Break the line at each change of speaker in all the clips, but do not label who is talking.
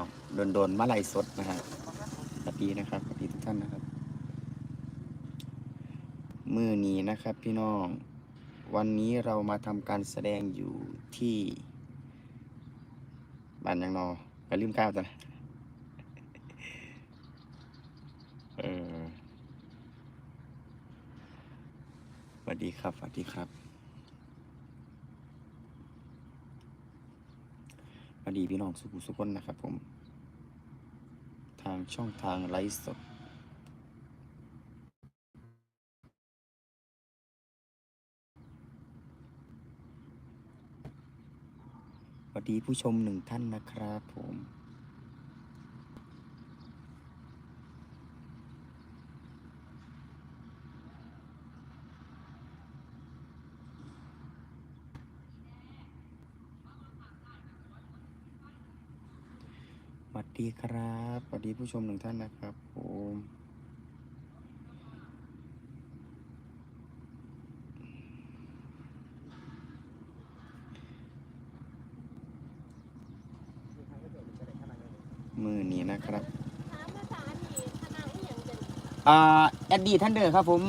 น้องโดนโดนๆมาไล่สดนะฮะสวัสดีนะครับสวัสดีทุกท่านนะครับ มือนี้นะครับพี่น้อง วันนี้เรามาทำการแสดงอยู่ที่บ้านยังนออย่าลืมข้าวจ้ะเออสวัสดีครับสวัสดีครับ สวัสดีพี่น้องสุขุสุขคนนะครับผม ทางช่องทางไลฟ์สดสวัสดีผู้ชมหนึ่งท่านนะครับผม ดีครับสวัสดีผู้ชมหนึ่งท่านนะครับผมมือนี้นะครับ
อะอีหยังจะ
อ่าแอดดี้ท่านเดอร์ครับผม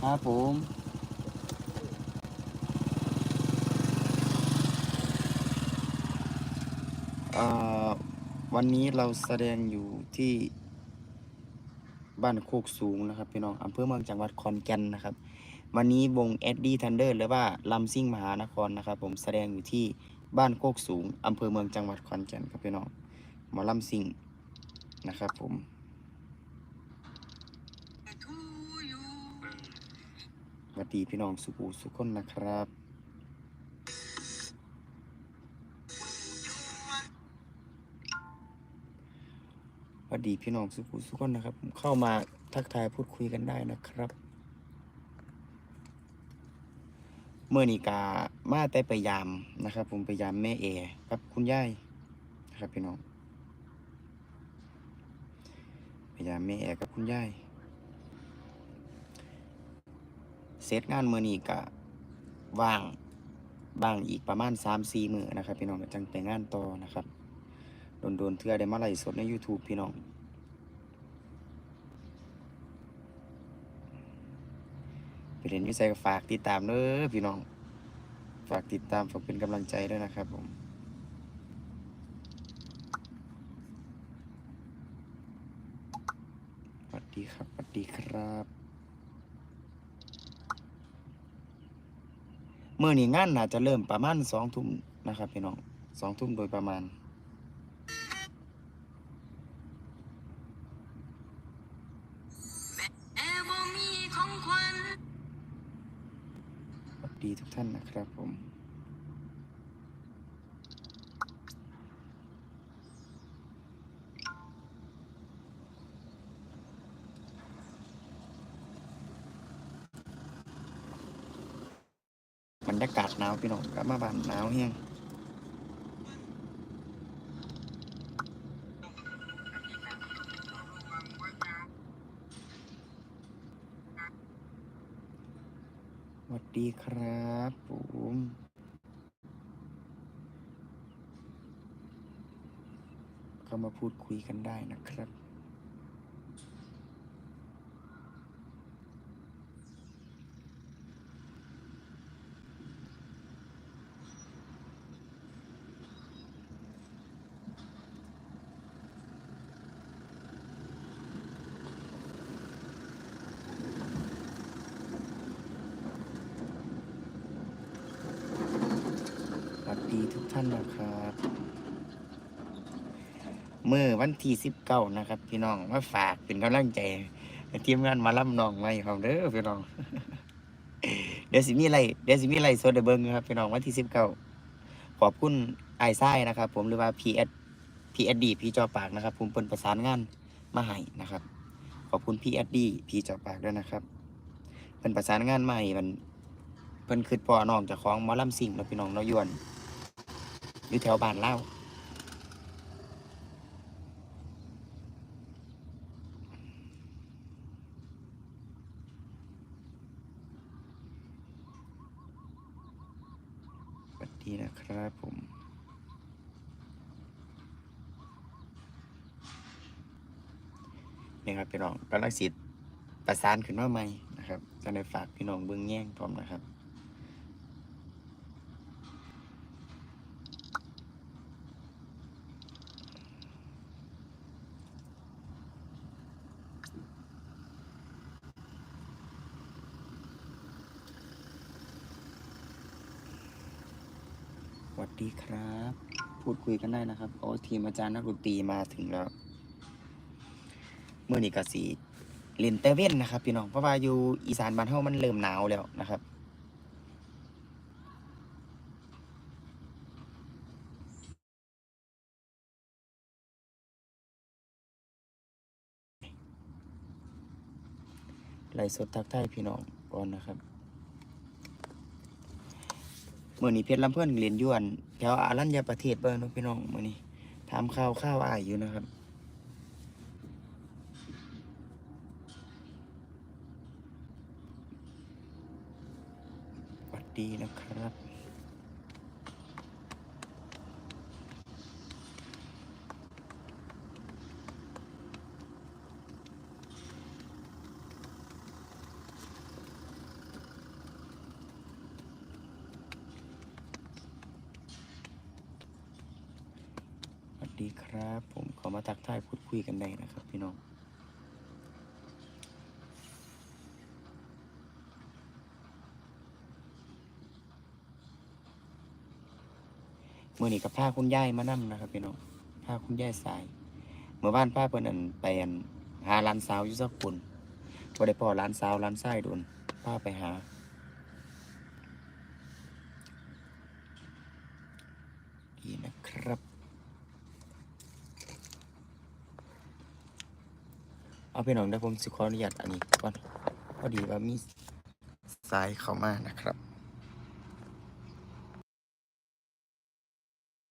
ครับผม อ่า วันนี้เราแสดงอยู่ที่บ้านโคกสูงนะครับพี่น้องอำเภอเมืองจังหวัดขอนแก่นนะครับ วันนี้วง e d d i e Thunder หรือว่าลำซิ่งมหานครนะครับ ผมแสดงอยู่ที่บ้านโคกสูงอำเภอเมืองจังหวัดขอนแก่นครับพี่น้องหมอลำซิ่งนะครับผมสวัสดีพี่น้องสุภูสุขคนนะครับ วัสดีพี่น้องสุภูสุขคนนะครับ เข้ามาทักทายพูดคุยกันได้นะครับเมื่อนีกามาแต่ไปยามนะครับ ผมไปยามแม่เอกับคุณยายนะครับพี่น้องไปยามแม่เอกับคุณยายเสร็จงานเมือนีก็ว่างบางอีกประมาณ3ามสี่มือนะครับ พี่น้องจังไปงานต่อนะครับ โดนโดนเทื่อได้มาไล่สดใน YouTube พี่น้อง ไปเรียนวิสัยก็ฝากติดตามเด้อพี่น้อง ฝากติดตามฝากเป็นกำลังใจด้วยนะครับผมสวัสดีครับสวัสดีครับเมื่อนี้งานน่าจะเริ่มประมาณสองทุ่มนะครับพี่น้องสองทุ่มโดยประมาณ
วั
สดีทุกท่านนะครับผมบรรยากาศหนาวพี่น้องกลับมาบ้านหนาวเฮียงส วัสดีครับผมเข้ามาพูดคุยกันได้นะครับ ดีทุกท่านนะครับเมื่อวันที่สิบเก้านะครับ พี่น้องมาฝากเป็นกำลังใจทีมงานมาล่ำนองไว้ของเด้อพี่น้อง เดี๋ยวสิมีอะไรเดี๋ยวสิมีอะไรสดให้เบิงครับพี่น้องวันที่สิบเก้าขอบคุณไอ้ไส้นะครับ ผมหรือว่าพีเอสพีเอสดีพีจอปากนะครับผมเป็นประสานงานมาให้นะครับ ขอบคุณพีเอสดีพีจอปากด้วยนะครับเป็นประสานงานมาให้มันเพิ่นคือปอน้องจากของมอลำสิ่งแล้วพี่น้องเนาะยวน อยู่แถวบ้านเล่าสวัสดีนะครับผมนี่ครับพี่น้องกำลังษิทธิ์ประสานขึ้นมาใหม่นะครับจะได้ฝากพี่น้องเบื้องแย่งพร้อมนะครับ วัสดีครับ พูดคุยกันได้นะครับ โอ้ทีมอาจารย์นักดนตรีมาถึงแล้ว เมื่อนี้ก็สีเล่นแต่เว้นนะครับ พี่น้องเพราะว่าอยู่อีสานบ้านเฮามันเริ่มหนาวแล้วนะครับไล่สดทักทายพี่น้องก่อนนะครับ เมื่อนี้เพชรลำเพื่อนเรียนยวนแถวอารัญญประเทศเบิ้งเนพี่น้องมื่อนี้ถามข้าวข้าวอายอยู่นะครับสวัสดีนะครับ ดีครับ ผมขอมาทักทายพูดคุยกันได้นะครับ พี่น้องเมื่อนี้กับพาคุณยายมานั่นะครับพี่น้องพาคุณยายสายเมื่อบ้านป้าเพิ่นอั่นไปอันหาร้านสาวอยู่สักคนบ่ได้พอร้านสาวร้านไส้โดนพาไปหา ดีนะครับ เอาพี่น้องเดี๋ยวผมสิขออนุญาตอันนี้ก่อนพอดีว่ามีสายเข้ามานะครับ